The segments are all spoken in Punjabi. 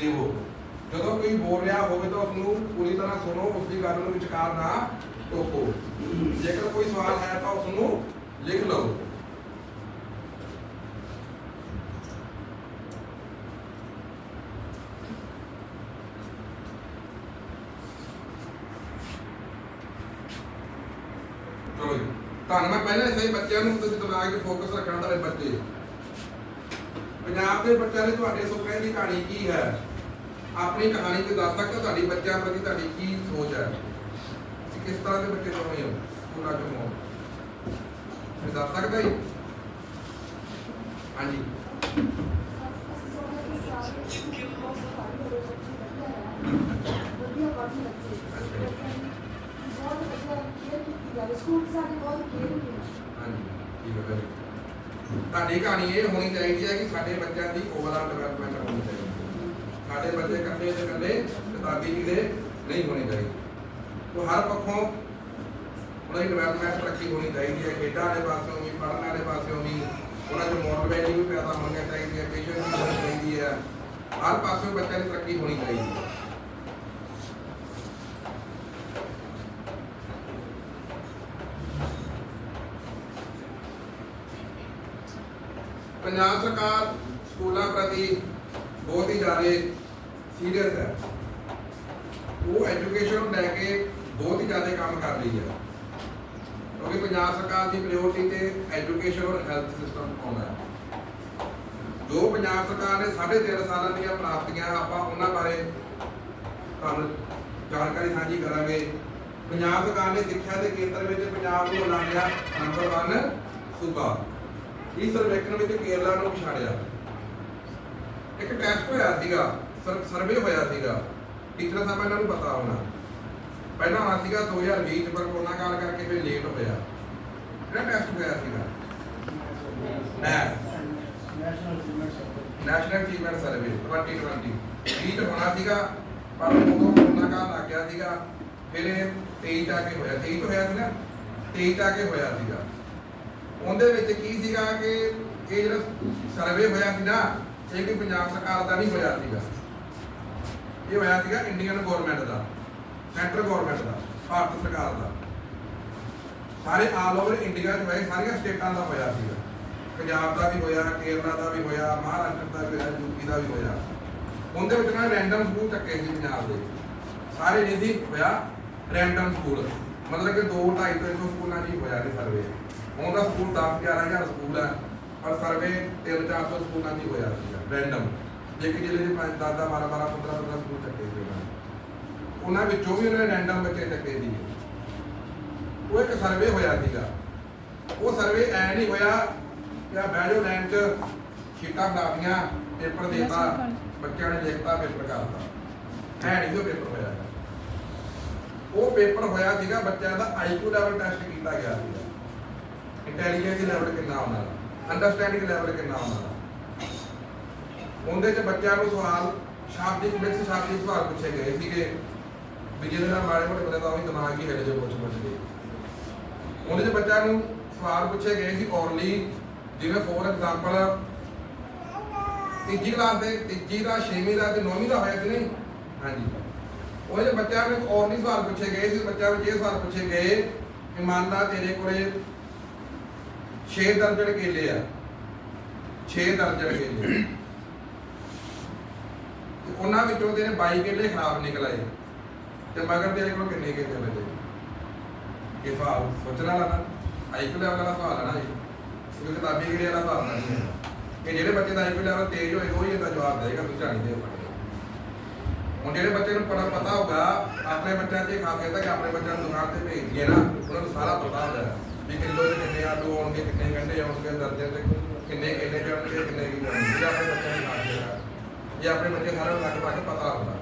ਦੇਵੋ ਜਦੋਂ ਕੋਈ ਬੋਲ ਰਿਹਾ ਹੋਵੇ ਤਾਂ ਉਸ ਨੂੰ ਪੂਰੀ ਤਰ੍ਹਾਂ ਸੁਣੋ ਉਸ ਦੀ ਗੱਲ ਨੂੰ ਵਿਚਕਾਰ ਨਾ ਟੋਕੋ। ਜੇਕਰ ਕੋਈ ਸਵਾਲ ਹੈ ਤਾਂ ਉਸ ਨੂੰ ਲਿਖ ਲਓ। ਤੁਹਾਨੂੰ ਮੈਂ ਪਹਿਲਾਂ ਹੀ ਸਹੀ ਬੱਚਿਆਂ ਨੂੰ ਤੁਸੀਂ ਦਿਮਾਗ 'ਚ ਫੋਕਸ ਰੱਖਣਾ, ਤੁਹਾਡੇ ਬੱਚੇ। ਪੰਜਾਬ ਦੇ ਬੱਚਿਆਂ ਲਈ ਤੁਹਾਡੇ ਸੁਪਨੇ ਦੀ ਕਹਾਣੀ ਕੀ ਹੈ? ਆਪਣੀ ਕਹਾਣੀ ਤੇ ਦੱਸ ਸਕਦੇ ਹੋ, ਤੁਹਾਡੀ ਬੱਚਿਆਂ ਪ੍ਰਤੀ ਤੁਹਾਡੀ ਕੀ ਸੋਚ ਹੈ? ਤੁਸੀਂ ਕਿਸ ਤਰ੍ਹਾਂ ਦੇ ਬੱਚੇ ਚਾਹੁੰਦੇ ਹੋ? ਸਕੂਲਾਂ 'ਚ ਹੋ ਇਹ ਦੱਸ ਸਕਦੇ ਹੋ ਹਾਂਜੀ। ਸਕੂਲ ਸਾਡੇ ਬਹੁਤ ਕੇਅਰ ਹੁੰਦੀ ਹਾਂਜੀ ਠੀਕ ਹੈ very good। ਤੁਹਾਡੀ ਕਹਾਣੀ ਇਹ ਹੋਣੀ ਚਾਹੀਦੀ ਹੈ ਕਿ ਸਾਡੇ ਬੱਚਿਆਂ ਦੀ ਓਵਰਆਲ ਡਿਵੈਲਪਮੈਂਟ ਹੋਣੀ ਚਾਹੀਦੀ ਹੈ। ਸਾਡੇ ਬੱਚੇ ਇਕੱਲੇ ਤੇ ਇਕੱਲੇ ਕਿਤਾਬੀ ਦੇ ਨਹੀਂ ਹੋਣੇ ਚਾਹੀਦੇ। ਉਹ ਹਰ ਪੱਖੋਂ ਉਹਨਾਂ ਦੀ ਡਿਵੈਲਪਮੈਂਟ ਤਰੱਕੀ ਹੋਣੀ ਚਾਹੀਦੀ ਹੈ। ਖੇਡਾਂ ਵਾਲੇ ਪਾਸਿਓਂ ਵੀ, ਪੜ੍ਹਨ ਵਾਲੇ ਪਾਸਿਓਂ ਵੀ ਉਹਨਾਂ ਚ ਮੋਰਲ ਵੈਲਿਊ ਵੀ ਪੈਦਾ ਹੋਣੀ ਚਾਹੀਦੀ ਹੈ ਪੇਸ਼ੈਂਸ ਵੀ ਹੋਣੀ ਚਾਹੀਦੀ ਹੈ। ਹਰ ਪਾਸਿਓਂ ਬੱਚਿਆਂ ਦੀ ਤਰੱਕੀ ਹੋਣੀ ਚਾਹੀਦੀ ਹੈ। ਪੰਜਾਬ ਸਰਕਾਰ ਸਕੂਲਾਂ ਪ੍ਰਤੀ ਬਹੁਤ ਹੀ ਜ਼ਿਆਦਾ ਸੀਰੀਅਸ ਹੈ। ਉਹ ਐਜੂਕੇਸ਼ਨ ਨੂੰ ਲੈ ਕੇ ਬਹੁਤ ਹੀ ਜ਼ਿਆਦਾ ਕੰਮ ਕਰ ਰਹੀ ਹੈ। ਕਿਉਂਕਿ ਪੰਜਾਬ ਸਰਕਾਰ ਦੀ ਪ੍ਰਾਇੋਰਟੀ ਤੇ ਐਜੂਕੇਸ਼ਨ ਔਰ ਹੈਲਥ ਸਿਸਟਮ ਆਉਂਦਾ ਹੈ। ਜੋ ਪੰਜਾਬ ਸਰਕਾਰ ਨੇ 3.5 ਸਾਲਾਂ ਦੀਆਂ ਪ੍ਰਾਪਤੀਆਂ ਆਪਾਂ ਉਹਨਾਂ ਬਾਰੇ ਤੁਹਾਨੂੰ ਜਾਣਕਾਰੀ ਸਾਂਝੀ ਕਰਾਂਗੇ। ਪੰਜਾਬ ਸਰਕਾਰ ਨੇ ਸਿੱਖਿਆ ਦੇ ਖੇਤਰ ਵਿੱਚ ਪੰਜਾਬ ਨੂੰ ਐਲਾਨਿਆ ਨੰਬਰ 1 ਸੂਬਾ। ਇਸ ਸਰਵੇਖਣ ਵਿੱਚ ਕੇਰਲਾ ਨੂੰ ਪਛਾੜਿਆ ਇੱਕ ਟੈਸਟ ਹੋਇਆ ਸੀਗਾ ਸਰਵੇ ਹੋਇਆ ਸੀਗਾ। ਟੀਚਰਾਂ ਸਾਹਿਬਾਂ ਇਹਨਾਂ ਨੂੰ ਪਤਾ ਹੋਣਾ। ਪਹਿਲਾਂ ਹੋਣਾ ਸੀਗਾ 2020 ਚ, ਪਰ ਕੋਰੋਨਾ ਕਾਲ ਕਰਕੇ ਫਿਰ ਲੇਟ ਹੋਇਆ। ਕਿਹੜਾ ਟੈਸਟ ਹੋਇਆ ਸੀਗਾ? ਨੈਟ ਨੈਸ਼ਨਲ ਅਚੀਵਮੈਂਟ ਸਰਵੇ 2020 20 ਚ ਹੋਣਾ ਸੀਗਾ, ਪਰ ਉਦੋਂ ਕੋਰੋਨਾ ਕਾਲ ਲੱਗ ਗਿਆ ਸੀਗਾ। ਫਿਰ ਇਹ 23 ਚ ਆ ਕੇ ਹੋਇਆ। 23 ਚ ਹੋਇਆ ਸੀ ਨਾ? 23 ਚ ਆ ਕੇ ਹੋਇਆ ਸੀਗਾ। ਉਹਦੇ ਵਿੱਚ ਕੀ ਸੀਗਾ ਕਿ ਇਹ ਜਿਹੜਾ ਸਰਵੇ ਹੋਇਆ ਸੀ ਨਾ, ਇਹ ਵੀ ਪੰਜਾਬ ਸਰਕਾਰ ਦਾ ਨਹੀਂ ਹੋਇਆ ਸੀਗਾ। ਇਹ ਹੋਇਆ ਸੀਗਾ ਇੰਡੀਅਨ ਗਵਰਨਮੈਂਟ ਦਾ ਸੈਂਟਰ ਗਵਰਨਮੈਂਟ ਦਾ, ਭਾਰਤ ਸਰਕਾਰ ਦਾ। ਸਾਰੇ ਆਲ ਓਵਰ ਇੰਡੀਆ ਚ ਹੋਏ, ਸਾਰੀਆਂ ਸਟੇਟਾਂ ਦਾ ਹੋਇਆ ਸੀਗਾ। ਪੰਜਾਬ ਦਾ ਵੀ ਹੋਇਆ, ਕੇਰਲਾ ਦਾ ਵੀ ਹੋਇਆ, ਮਹਾਰਾਸ਼ਟਰ ਦਾ ਵੀ ਹੋਇਆ ਯੂਪੀ ਦਾ ਵੀ ਹੋਇਆ। ਉਹਦੇ ਵਿੱਚ ਨਾ ਰੈਂਡਮ ਸਕੂਲ ਚੱਕੇ ਸੀ ਪੰਜਾਬ ਦੇ। ਸਾਰੇ ਨਹੀਂ ਸੀ ਹੋਇਆ ਰੈਂਡਮ ਸਕੂਲ ਮਤਲਬ ਕਿ 2 2.5 300 ਸਕੂਲਾਂ 'ਚ ਹੀ ਹੋਇਆ ਇਹ ਸਰਵੇ ਉਹਦਾ ਸਕੂਲ 10 11000 ਸਕੂਲ ਹੈ ਪਰ ਸਰਵੇ 3 400 ਸਕੂਲਾਂ ਹੀ ਹੋਇਆ ਸੀਗਾ ਰੈਂਡਮ ਇੱਕ ਜ਼ਿਲ੍ਹੇ ਦੇ 5 10 12 12 15 15 ਸਕੂਲ ਚੱਕੇ ਸੀ ਉਹਨਾਂ ਉਹਨਾਂ ਵਿੱਚੋਂ ਵੀ ਉਹਨਾਂ ਨੇ ਰੈਂਡਮ ਬੱਚੇ ਚੱਕੇ ਸੀਗੇ। ਉਹ ਇੱਕ ਸਰਵੇ ਹੋਇਆ ਸੀਗਾ। ਉਹ ਸਰਵੇ ਐ ਨਹੀਂ ਹੋਇਆ ਕਿ ਆ ਬੈਜੋ ਲਾਈਨ 'ਚ ਸ਼ੀਟਾਂ ਬਣਾਤੀਆਂ ਪੇਪਰ ਦੇਤਾ ਬੱਚਿਆਂ ਨੇ ਲਿਖਤਾ ਪੇਪਰ ਕਰਤਾ ਐ ਨਹੀਂ ਉਹ ਪੇਪਰ ਹੋਇਆ। ਉਹ ਪੇਪਰ ਹੋਇਆ ਸੀਗਾ ਬੱਚਿਆਂ ਦਾ ਆਈਕਿਊ ਲੈਵਲ ਟੈਸਟ ਕੀਤਾ ਗਿਆ ਸੀਗਾ। ਇੰਟੈਲੀਜੈਂਸ ਲੈਵਲ ਕਿੰਨਾ ਉਹਨਾਂ ਦਾ ਅੰਡਰਸਟੈਂਡਿੰਗ ਲੈਵਲ ਕਿੰਨਾ ਉਹਨਾਂ ਦਾ ਉਹਦੇ 'ਚ ਬੱਚਿਆਂ ਨੂੰ ਸਵਾਲ ਸ਼ਾਬਦਿਕ ਮਿਕਸ ਸ਼ਾਬਦਿਕ ਸਵਾਲ ਪੁੱਛੇ ਗਏ ਸੀਗੇ ਵੀ ਜਿਹਦੇ ਨਾਲ ਮਾੜੇ ਮੋਟੇ ਬੰਦੇ ਦਾ ਉਹੀ ਦਿਮਾਗ ਹੀ ਹਿੱਲ ਜੇ ਪੁੱਛ ਪੁੱਛ ਕੇ। ਉਹਦੇ 'ਚ ਬੱਚਿਆਂ ਨੂੰ ਸਵਾਲ ਪੁੱਛੇ ਗਏ ਸੀ ਔਰਲੀ ਜਿਵੇਂ ਫੋਰ ਐਗਜ਼ਾਮਪਲ ਤੀਜੀ ਕਲਾਸ ਦੇ, ਤੀਜੀ ਦਾ, ਛੇਵੀਂ ਦਾ ਤੇ ਨੌਵੀਂ ਦਾ ਹੋਇਆ ਕਿ ਨਹੀਂ? ਹਾਂਜੀ। ਉਹਦੇ 'ਚ ਬੱਚਿਆਂ ਨੂੰ ਔਰਲੀ ਸਵਾਲ ਪੁੱਛੇ ਗਏ ਸੀ, ਬੱਚਿਆਂ ਨੂੰ ਇਹ ਸਵਾਲ ਪੁੱਛੇ ਗਏ ਕਿ ਮੰਨ ਤੇਰੇ ਕੋਲੇ 6 ਦਰਜਨ ਕੇਲੇ ਆ। 6 ਦਰਜਨ ਕੇਲੇ। ਤੇ ਉਹਨਾਂ ਵਿੱਚੋਂ ਤੇਰੇ 22 ਕੇਲੇ ਖਰਾਬ ਨਿਕਲ ਆਏ। ਤੇ ਮਗਰ ਤੇਰੇ ਕੋਲ ਕਿੰਨੇ ਕੇਲੇ ਬਚੇ? ਇਹ ਸਵਾਲ ਸੋਚਣਾ ਨਾ। ਆਈਕਿਊ ਲੈਵਲ ਵਾਲਾ ਸਵਾਲ ਹੈ ਨਾ ਇਹ ਕਿਤਾਬੀ ਕਿਹੜੇ ਵਾਲਾ ਸਵਾਲ ਨਹੀਂ ਹੈ ਕਿ ਜਿਹੜੇ ਬੱਚੇ ਦਾ ਆਈਕਿਊ ਲੈਵਲ ਤੇਜ਼ ਹੋਏਗਾ ਉਹ ਹੀ ਇਹਦਾ ਜਵਾਬ ਦੇਗਾ, ਤੂੰ ਝਾੜੀ ਦੇ ਪੜੇ ਹੁਣ ਜਿਹੜੇ ਬੱਚੇ ਨੂੰ ਪੜਾ ਪਤਾ ਹੋਗਾ ਆਪਣੇ ਬੱਚਿਆਂ ਦੀ ਖਾਸੀਅਤ ਹੈ ਆਪਣੇ ਬੱਚਿਆਂ ਨੂੰ ਦੁਕਾਨ ਤੇ ਭੇਜ ਦਈਏ ਨਾ, ਉਹਨਾਂ ਨੂੰ ਸਾਰਾ ਪਤਾ ਹੁੰਦਾ। ਹੈ ਵੀ ਕਿਲੋ ਦੇ ਕਿੰਨੇ ਆਲੂ ਆਉਣਗੇ ਕਿੰਨੇ ਗੰਢੇ ਆਉਣਗੇ ਦਰਜਨ ਤੇ ਕਿੰਨੇ ਕੇਲੇ ਚੜਨਗੇ ਕਿੰਨੇ ਕੀ ਇਹ ਆਪਣੇ ਬੱਚਿਆਂ ਦੀ ਖਾਸੀਅਤ ਹੈ ਇਹ ਆਪਣੇ ਬੱਚੇ ਸਾਰਿਆਂ ਨੂੰ ਲਗਭਗ ਪਤਾ ਹੁੰਦਾ।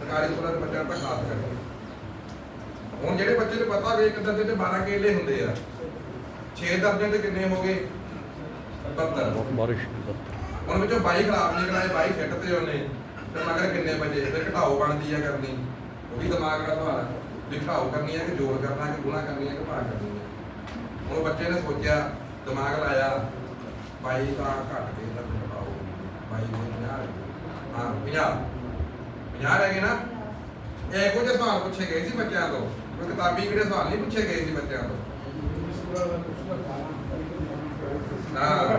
ਸਰਕਾਰੀ ਸਕੂਲਾਂ ਦੇ ਬੱਚਿਆਂ ਨੂੰ ਤਾਂ ਖਾਸ ਕਰਕੇ ਹੁਣ ਜਿਹੜੇ ਬੱਚੇ ਨੂੰ ਪਤਾ ਵੀ ਇੱਕ ਦਰਜਨ ਤੇ 12 ਕੇਲੇ ਹੁੰਦੇ ਆ 6 ਦਰਜਨ ਤੇ ਕਿੰਨੇ ਹੋ ਗਏ? 72 ਬਾਰਿਸ਼ ਹੁਣ ਵਿੱਚੋਂ 22 ਖਰਾਬ ਨਿਕਲਾਏ 22 ਫਿੱਟ ਤੇ ਉਹਨੇ। ਤੇ ਮਗਰ ਕਿੰਨੇ ਵਜੇ ਫਿਰ ਘਟਾਓ ਬਣਦੀ ਆ ਕਰਨੀ। ਉਹ ਵੀ ਦਿਮਾਗ ਦਾ ਸਵਾਲ ਹੈ ਵੀ ਘਟਾਓ ਕਰਨੀ ਹੈ ਕਿ ਜੋੜ ਕਰਨਾ ਹੈ ਕਿ ਗੁਣਾ ਕਰਨੀ ਹੈ ਕਿ ਭਾਗ ਕਰਨੀ ਹੈ ਬੱਚੇ ਨੇ ਸੋਚਿਆ, ਦਿਮਾਗ ਲਾਇਆ 22 ਤਾਂ ਘੱਟ ਕੇ ਤਾਂ ਘਟਾਓ 22 ਦੇ 50 ਹਾਂ 50 50 ਰਹਿ ਗਏ ਨਾ? ਇਹੋ ਜਿਹੇ ਸਵਾਲ ਪੁੱਛੇ ਗਏ ਸੀ ਬੱਚਿਆਂ ਤੋਂ। ਕੋਈ ਕਿਤਾਬੀ ਕਿਹੜੇ ਸਵਾਲ ਨਹੀਂ ਪੁੱਛੇ ਗਏ ਸੀ ਬੱਚਿਆਂ ਤੋਂ। ਹਾਂ।